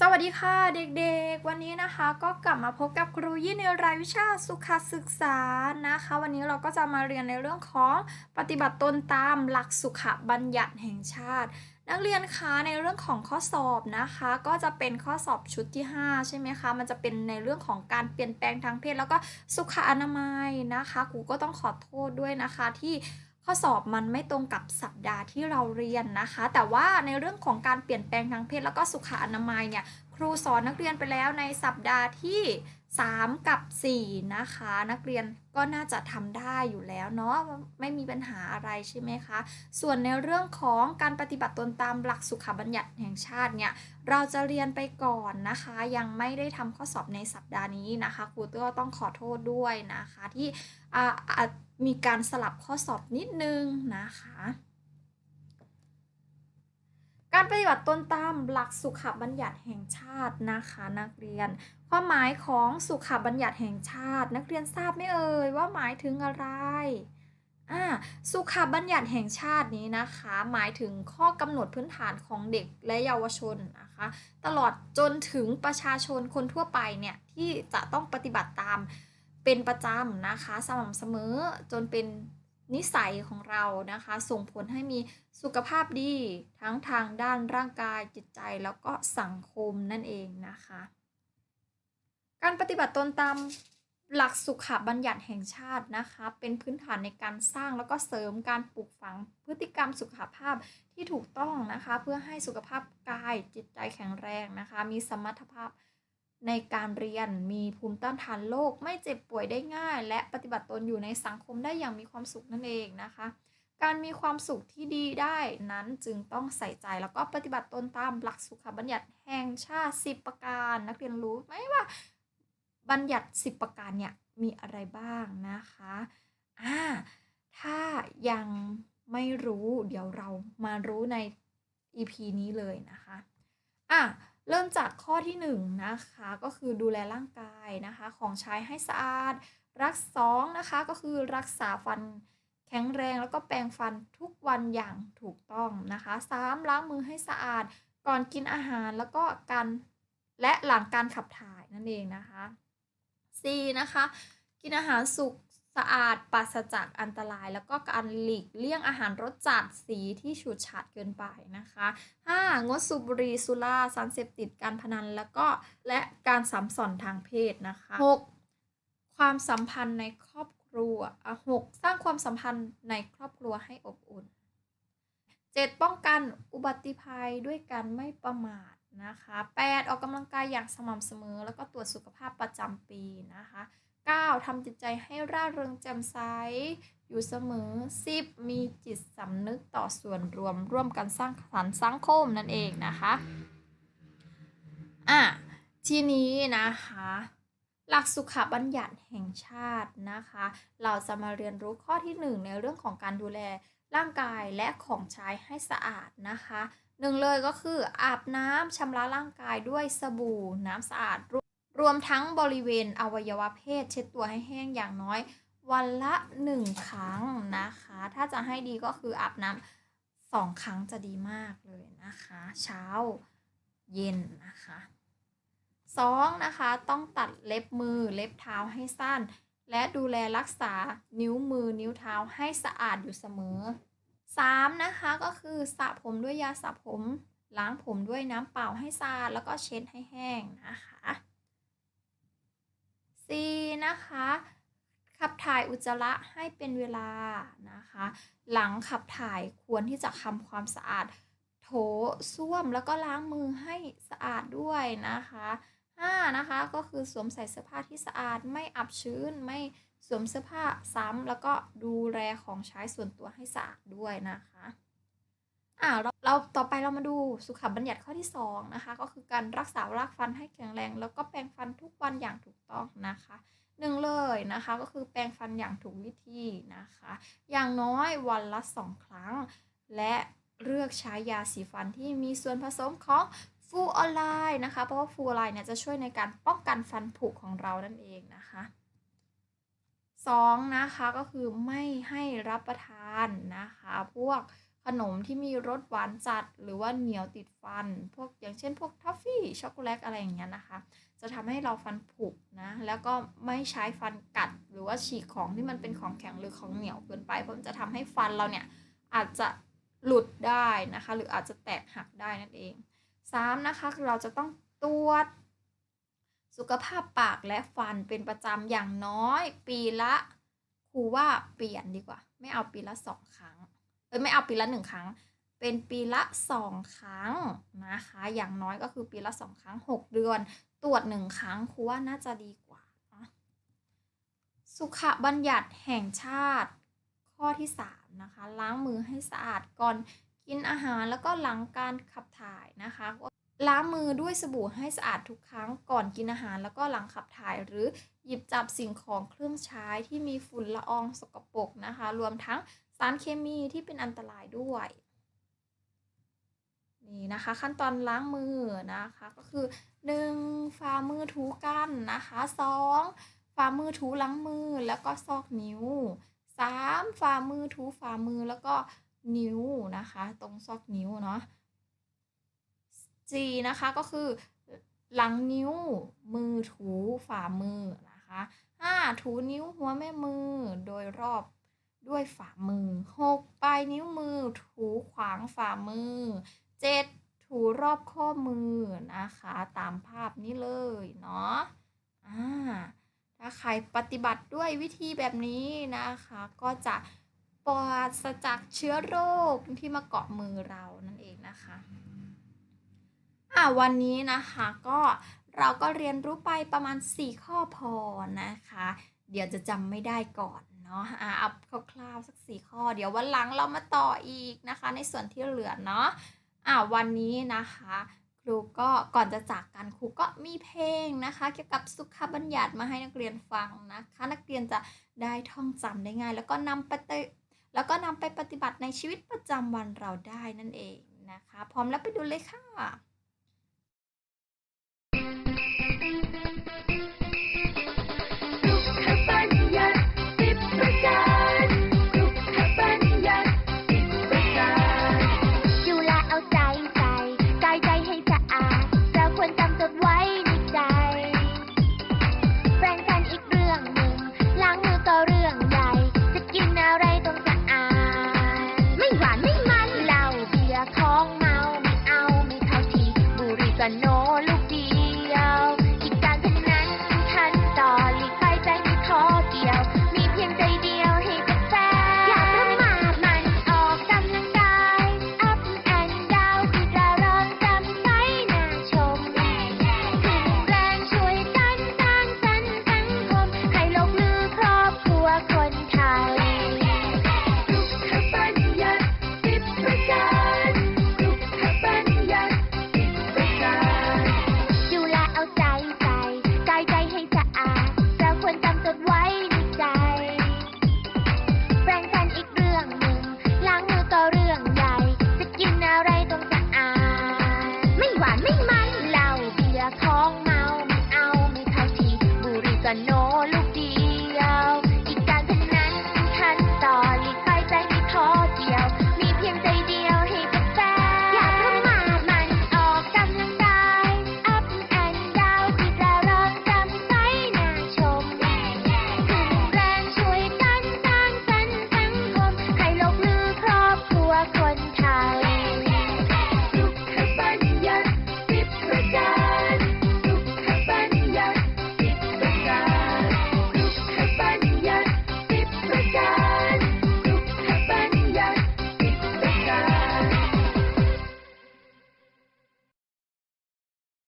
สวัสดีค่ะเด็กๆ วันนี้นะคะก็กลับมาพบกับครูยี่ในรายวิชาสุขศึกษานะคะ วันนี้เราก็จะมาเรียนในเรื่องของปฏิบัติตนตามหลักสุขบัญญัติแห่งชาติ นักเรียนคะในเรื่องของข้อสอบนะคะ ก็จะเป็นข้อสอบชุดที่ 5 ใช่ไหมคะ มันจะเป็นในเรื่องของการเปลี่ยนแปลงทางเพศ แล้วก็สุขอนามัยนะคะครูก็ต้องขอโทษด้วยนะคะที่ ข้อสอบมันไม่ตรงกับสัปดาห์ที่เราเรียนนะคะ แต่ว่าในเรื่องของการเปลี่ยนแปลงทางเพศแล้วก็สุขอนามัยเนี่ยครูสอนนักเรียนไปแล้วในสัปดาห์ที่ 3 กับ 4 นะคะ นักเรียนก็น่าจะทำได้อยู่แล้วเนาะไม่มีปัญหาอะไรใช่ไหมคะ ส่วนในเรื่องของการปฏิบัติตนตามหลักสุขบัญญัติแห่งชาติเนี่ยเราจะเรียนไปก่อนนะคะ ยังไม่ได้ทำข้อสอบในสัปดาห์นี้นะคะครูก็ต้องขอโทษด้วยนะคะ ที่อ่ามีการสลับข้อสอบนิดนึงนะคะการปฏิบัติตนตามหลักสุขบัญญัติแห่งชาตินะคะ นักเรียน ความหมายของสุขบัญญัติแห่งชาติ นักเรียนทราบไหมเอ่ยว่าหมายถึงอะไรอ่าสุขบัญญัติแห่งชาตินี้นะคะ หมายถึงข้อกำหนดพื้นฐานของเด็กและเยาวชนนะคะ ตลอดจนถึงประชาชนคนทั่วไปเนี่ยที่จะต้องปฏิบัติตามเป็นประจำนะคะสม่ำเสมอจนเป็นนิสัยของเรานะคะ ส่งผลให้มีสุขภาพดีทั้งทางด้านร่างกายจิตใจแล้วก็สังคมนั่นเองนะคะ การปฏิบัติตนตามหลักสุขบัญญัติแห่งชาตินะคะ เป็นพื้นฐานในการสร้างแล้วก็เสริมการปลูกฝังพฤติกรรมสุขภาพที่ถูกต้องนะคะ เพื่อให้สุขภาพกายจิตใจแข็งแรงนะคะ มีสมรรถภาพในการเรียนมีภูมิต้านทานโรคไม่เจ็บป่วยได้ง่าย และปฏิบัติตนอยู่ในสังคมได้อย่างมีความสุขนั่นเองนะคะ การมีความสุขที่ดีได้นั้นจึงต้องใส่ใจแล้วก็ปฏิบัติตนตามหลักสุขบัญญัติแห่งชาติ 10 ประการ นักเรียนรู้ไหมว่า บัญญัติ 10 ประการเนี่ยมีอะไรบ้างนะคะอ่าถ้ายังไม่รู้เดี๋ยวเรามารู้ใน EP นี้เลยนะคะอะเริ่มจากข้อที่1นนะคะก็คือดูแลร่างกายนะคะของใช้ให้สะอาด รักสองนะคะก็คือรักษาฟันแข็งแรงแล้วก็แปรงฟันทุกวันอย่างถูกต้องนะคะ 3. ล้างมือให้สะอาดก่อนกินอาหารแล้วก็การและหลังการขับถ่ายนั่นเองนะคะ 4. นะคะ กินอาหารสุกสะอาดปราศจากอันตราย แล้วก็การหลีกเลี่ยงอาหารรสจัดสีที่ฉูดฉาดเกินไปนะคะ 5. งดสูบบุหรี่สุราสารเสพติดการพนันแล้วก็และการสัมสอนทางเพศนะคะ 6. ความสัมพันธ์ในครอบครัวอะ 6. สร้างความสัมพันธ์ในครอบครัวให้อบอุ่น 7. ป้องกันอุบัติภัยด้วยการไม่ประมาท นะคะ 8. ออกกำลังกายอย่างสม่ำเสมอ แล้วก็ตรวจสุขภาพประจำปีนะคะ 9. ทำจิตใจให้ร่าเริงแจ่มใสอยู่เสมอ 10. มีจิตสำนึกต่อส่วนรวมร่วมกันสร้างสรรค์สังคมนั่นเองนะคะอะทีนี้นะคะ หลักสุขบัญญัติแห่งชาตินะคะ เราจะมาเรียนรู้ข้อที่ 1 ในเรื่องของการดูแลร่างกายและของใช้ให้สะอาดนะคะ หนึ่งเลยก็คืออาบน้ำชำระร่างกายด้วยสบู่น้ำสะอาดรวมทั้งบริเวณอวัยวะเพศ เช็ดตัวให้แห้งอย่างน้อย วันละหนึ่งครั้งนะคะ ถ้าจะให้ดีก็คืออาบน้ำสองครั้งจะดีมากเลยนะคะ เช้าเย็นนะคะสองนะคะต้องตัดเล็บมือเล็บเท้าให้สั้น และดูแลรักษานิ้วมือนิ้วเท้าให้สะอาดอยู่เสมอ 3. นะคะก็คือสระผมด้วยยาสระผม ล้างผมด้วยน้ำเปล่าให้สะอาดแล้วก็เช็ดให้แห้งนะคะ 4. นะคะขับถ่ายอุจจาระให้เป็นเวลานะคะ หลังขับถ่ายควรที่จะทำความสะอาด โถส้วมแล้วก็ล้างมือให้สะอาดด้วยนะคะ 5 นะคะก็คือสวมใส่เสื้อผ้าที่สะอาดไม่อับชื้นไม่ วมเสื้อผ้าซ้ำแล้วก็ดูแลของใช้ส่วนตัวให้สะอาดด้วยนะคะอ่าเราเราต่อไปเรามาดูสุขบัญญัติข้อที่2นะคะก็คือการรักษารากฟันให้แข็งแรง แล้วก็แปรงฟันทุกวันอย่างถูกต้องนะคะหนึ่งเลยนะคะก็คือแปรงฟันอย่างถูกวิธีนะคะ อย่างน้อยวันละสองครั้ง และเลือกใช้ยาสีฟันที่มีส่วนผสมของฟูออนไลน์นะคะ เพราะว่าฟูออนไลน์เนี่ยจะช่วยในการป้องกันฟันผุของเรานั่นเองนะคะ สองนะคะก็คือไม่ให้รับประทานนะคะ พวกขนมที่มีรสหวานจัด หรือว่าเหนียวติดฟัน พวกอย่างเช่น พวกทอฟฟี่ช็อกโกแลตอะไรอย่างเงี้ยนะคะ จะทำให้เราฟันผุนะ แล้วก็ไม่ใช้ฟันกัด หรือว่าฉีกของที่มันเป็นของแข็งหรือของเหนียวเกินไป เพราะมันจะทำให้ฟันเราเนี่ยอาจจะหลุดได้นะคะ หรืออาจจะแตกหักได้นั่นเองสามนะคะคือเราจะต้องตรวจ สุขภาพปากและฟันเป็นประจำอย่างน้อย ปีละครูว่าเปลี่ยนดีกว่า ไม่เอาปีละสองครั้งเอ้ยไม่เอาปีละหนึ่งครั้ง เป็นปีละสองครั้งนะคะ อย่างน้อยก็คือปีละสองครั้งหกเดือน ตรวจหนึ่งครั้งครูว่าน่าจะดีกว่า สุขบัญญัติแห่งชาติ ข้อที่สามนะคะ ล้างมือให้สะอาดก่อนกินอาหารแล้วก็หลังการขับถ่ายนะคะ ล้างมือด้วยสบู่ให้สะอาดทุกครั้งก่อนกินอาหารแล้วก็หลังขับถ่าย หรือหยิบจับสิ่งของเครื่องใช้ที่มีฝุ่นละอองสกปรกนะคะ รวมทั้งสารเคมีที่เป็นอันตรายด้วยนี่นะคะขั้นตอนล้างมือนะคะก็คือ 1. ฝ่ามือถูกันนะคะ 2. ฝ่ามือถูหลังมือแล้วก็ซอกนิ้ว 3. ฝ่ามือถูฝ่ามือแล้วก็นิ้วนะคะ ตรงซอกนิ้วเนาะ G นะคะก็คือ หลังนิ้วมือถูฝ่ามือนะคะ 5. ถูนิ้วหัวแม่มือโดยรอบด้วยฝ่ามือ 6. ปลายนิ้วมือ ถูขวางฝ่ามือ 7. ถูรอบข้อมือนะคะ ตามภาพนี้เลยเนาะอ่าถ้าใครปฏิบัติด้วยวิธีแบบนี้นะคะ ก็จะปลอดจากเชื้อโรคที่มาเกาะมือเรานั่นเองนะคะ อะวันนี้นะคะก็เราก็เรียนรู้ไปประมาณ 4 ข้อพอนะคะ เดี๋ยวจะจำไม่ได้ก่อนเนาะอะเอาคร่าวๆสัก 4 ข้อ เดี๋ยววันหลังเรามาต่ออีกนะคะ ในส่วนที่เหลือเนาะอะวันนี้นะคะครูก็ก่อนจะจากกันครูก็มีเพลงนะคะ เกี่ยวกับสุขบัญญัติมาให้นักเรียนฟังนะคะ นักเรียนจะได้ท่องจำได้ง่าย แล้วก็นำไปแล้วก็นำไปปฏิบัติในชีวิตประจำวันเราได้นั่นเองนะคะ พร้อมแล้วไปดูเลยค่ะ